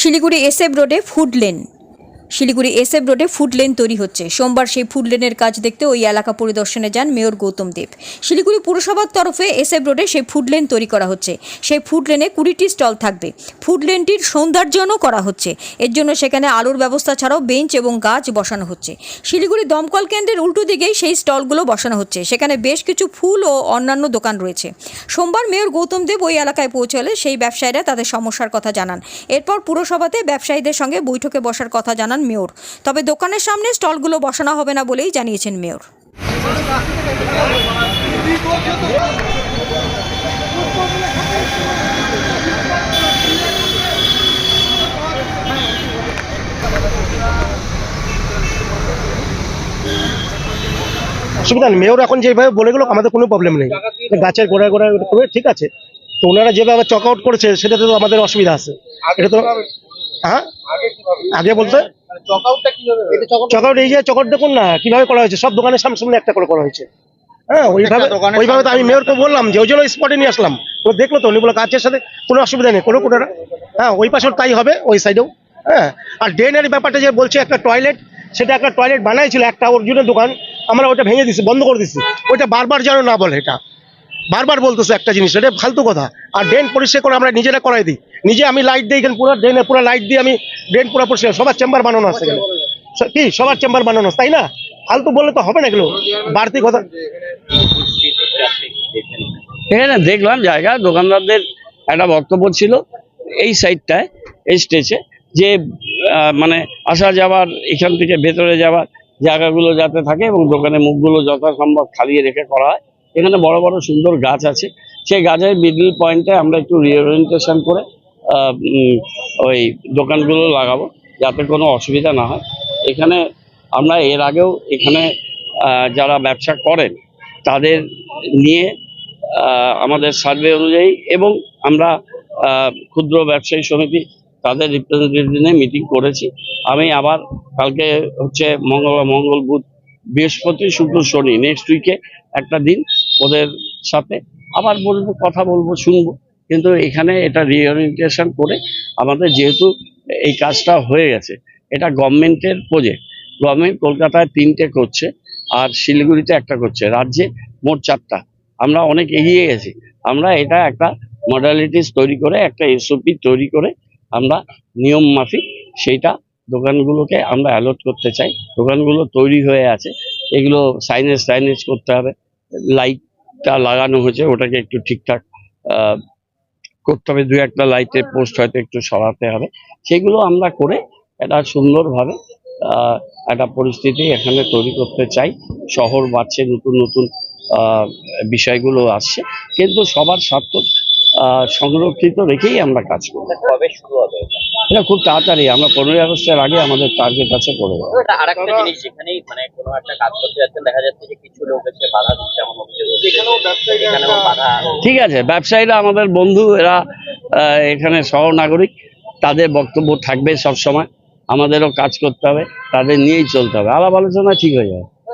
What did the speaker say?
Siliguri SF রোডে food lane. Siliguri SF রোডে food lane তৈরি হচ্ছে। সোমবার সেই ফুড লেনের কাজ দেখতে ওই এলাকা পরিদর্শনে যান মেয়র গৌতম দেব। শিলিগুড়ি পুরসভার তরফে এসএফ রোডে সেই ফুড লেন তৈরি করা হচ্ছে। সেই ফুড লেনে কুড়িটি স্টল থাকবে। ফুড লেনটির সৌন্দর্যনও করা হচ্ছে। এর জন্য সেখানে আলোর ব্যবস্থা ছাড়াও বেঞ্চ এবং গাছ বসানো হচ্ছে। শিলিগুড়ি দমকল কেন্দ্রের উল্টো দিকেই সেই স্টলগুলো বসানো হচ্ছে। সেখানে বেশ কিছু ফুল ও অন্যান্য দোকান রয়েছে। সোমবার মেয়র গৌতম দেব ওই এলাকায় পৌঁছলে সেই ব্যবসায়ীরা তাদের সমস্যার কথা জানান। এরপর পুরসভাতে ব্যবসায়ীদের সঙ্গে বৈঠকে বসার কথা জানান মেয়র। তবে দোকানের সামনে স্টলগুলো বসানো হবে না বলেই জানিয়েছেন মেয়র। অসুবিধা নেই। মেয়র এখন যেভাবে বলে গেলো আমাদের কোনো প্রবলেম নেই। গাছের গোড়ায় গোড়ায় করে ঠিক আছে। তো ওনারা যেভাবে চক আউট করেছে সেটাতে তো আমাদের অসুবিধা আছে। এটা তো হ্যাঁ? আগে বলতে? চক আউট এই যে চক দেখুন না কীভাবে করা হয়েছে? সব দোকানের সামনে একটা করে করা হয়েছে। হ্যাঁ ওইভাবে ওইভাবে তো আমি মেয়রকে বললাম যে ওই জন্য স্পটে নিয়ে আসলাম। ও দেখল তো উনি বলে গাছের সাথে কোনো অসুবিধা নেই কোনো কোনো হ্যাঁ ওই পাশেও তাই হবে ওই সাইডেও হ্যাঁ আর ড্রেনের ব্যাপারটা যে বলছে একটা টয়লেট সেটা একটা টয়লেট বানাইছিল একটা ওর জন্য দোকান আমরা ওটা ভেঙে দিছি বন্ধ করে দিছি। ওইটা বারবার যেন না বলে এটা। বারবার বলতেছে একটা জিনিস, এটা ফালতু কথা। আর ড্রেন পরিষ্কার করে আমরা নিজেরা করাই দিই। নিজে আমি লাইট দিই এখানে পুরো ড্রেনে পুরো লাইট দিয়ে আমি ড্রেন পুরো পরিষ্কার সবার চেম্বার বানানো আছে এখানে। কি? সবার চেম্বার বানানো তাই না? ফালতু বললে তো হবে না এগুলো? বাড়তি কথা এখানে দেখলাম জায়গা, দোকানদারদের একটা বক্তব্য ছিল এই সাইডটায় এই স্টেজে যে মানে আসা যাওয়ার, এখান থেকে ভেতরে যাওয়ার জায়গাগুলো যাতে থাকে এবং দোকানের মুখগুলো যথাসম্ভব খালিয়ে রেখে করা হয়। এখানে বড় বড় সুন্দর গাছ আছে। সেই গাছের মিডল পয়েন্টে আমরা একটু রিওরিয়েন্টেশন করে ওই দোকানগুলো লাগাবো, যাতে কোনো অসুবিধা না হয়। এখানে আমরা এর আগেও এখানে যারা ব্যবসা করেন, তাদের নিয়ে আমাদের সার্ভে অনুযায়ী এবং আমরা ক্ষুদ্র ব্যবসায়ী সমিতি, তাদের রিপ্রেজেন্টেটিভ নিয়ে মিটিং করেছি। আমি আবার কালকে হচ্ছে মঙ্গল মঙ্গল বুধ বৃহস্পতি, শুক্র, শনি নেক্সট উইকে একটা দিন ওদের সাথে। আবার বলব, কথা বলব, শুনব। কিন্তু এখানে এটা রিওরিয়েন্টেশন করে আমাদের যেহেতু এই কাজটা হয়ে গেছে, এটা গভর্নমেন্টের প্রজেক্ট গভর্নমেন্ট কলকাতায় তিনটে করছে আর শিলিগুড়িতে একটা করছে। রাজ্যে মোট চারটা। আমরা অনেক এগিয়ে গেছি। আমরা এটা একটা মডালিটিস তৈরি করে, একটা এসওপি তৈরি করে আমরা নিয়ম মাফিক সেইটা দোকানগুলোকে আমরা অ্যালট করতে চাই। দোকানগুলো তৈরি হয়ে আছে। এগুলো সাইনেজ টাইনেজ করতে হবে। লাইটটা লাগানো হয়েছে, ওটাকে একটু ঠিকঠাক করতে হবে। দু একটা লাইটের পোস্ট হয়তো একটু সরাতে হবে। সেগুলো আমরা করে একটা সুন্দরভাবে একটা পরিস্থিতি এখানে তৈরি করতে চাই। শহর বাড়ছে, নতুন নতুন বিষয়গুলো আসছে। কিন্তু সবার স্বার্থ সংরক্ষিত রেখেই আমরা কাজ করব কবে শুরু হবে এটা? খুব তাড়াতাড়ি আমরা পনেরোই আগস্টের আগে আমাদের টার্গেট আছে করে দেবো এটা আরেকটা জিনিস যেখানেই মানে কোনো একটা কাজ করতে যাচ্ছেন দেখা যাচ্ছে যে কিছু লোক এসে বাধা দিচ্ছে এমন অভিযোগ হচ্ছে। এখানেও বাধা ঠিক আছে ব্যবসায়ীরা আমাদের বন্ধু এরা আহ, এখানে সহনাগরিক তাদের বক্তব্য থাকবে সব সময় আমাদেরও কাজ করতে হবে তাদের নিয়েই চলতে হবে আলাপ আলোচনা ঠিক হয়ে যাবে